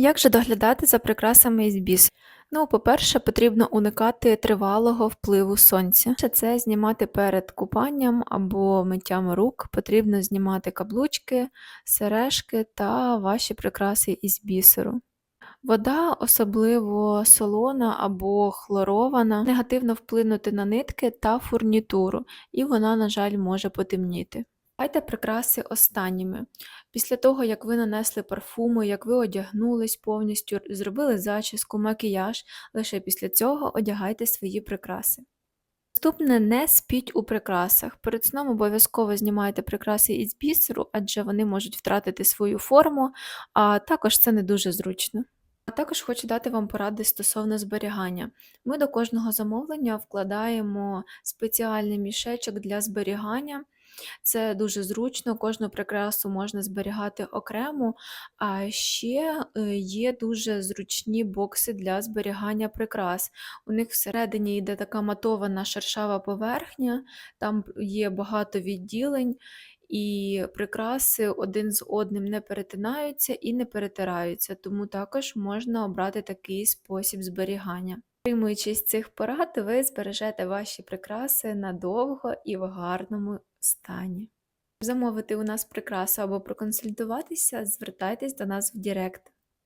Як же доглядати за прикрасами із бісеру? Ну, по-перше, потрібно уникати тривалого впливу сонця. Це знімати перед купанням або миттям рук. Потрібно знімати каблучки, сережки та ваші прикраси із бісеру. Вода, особливо солона або хлорована, негативно вплинути на нитки та фурнітуру, і вона, на жаль, може потемніти. Дайте прикраси останніми. Після того, як ви нанесли парфуми, як ви одягнулись повністю, зробили зачіску, макіяж, лише після цього одягайте свої прикраси. Наступне не спіть у прикрасах. Перед сном обов'язково знімайте прикраси із бісеру, адже вони можуть втратити свою форму, а також це не дуже зручно. А також хочу дати вам поради стосовно зберігання. Ми до кожного замовлення вкладаємо спеціальний мішечок для зберігання. Це дуже зручно, кожну прикрасу можна зберігати окремо, а ще е, є дуже зручні бокси для зберігання прикрас. У них всередині йде така матована шершава поверхня, там є багато відділень, і прикраси один з одним не перетинаються і не перетираються, тому також можна обрати такий спосіб зберігання. Дотримуючись цих порад, ви збережете ваші прикраси надовго і в гарному стані. Замовити у нас прикрасу або проконсультуватися, звертайтесь до нас в Директ.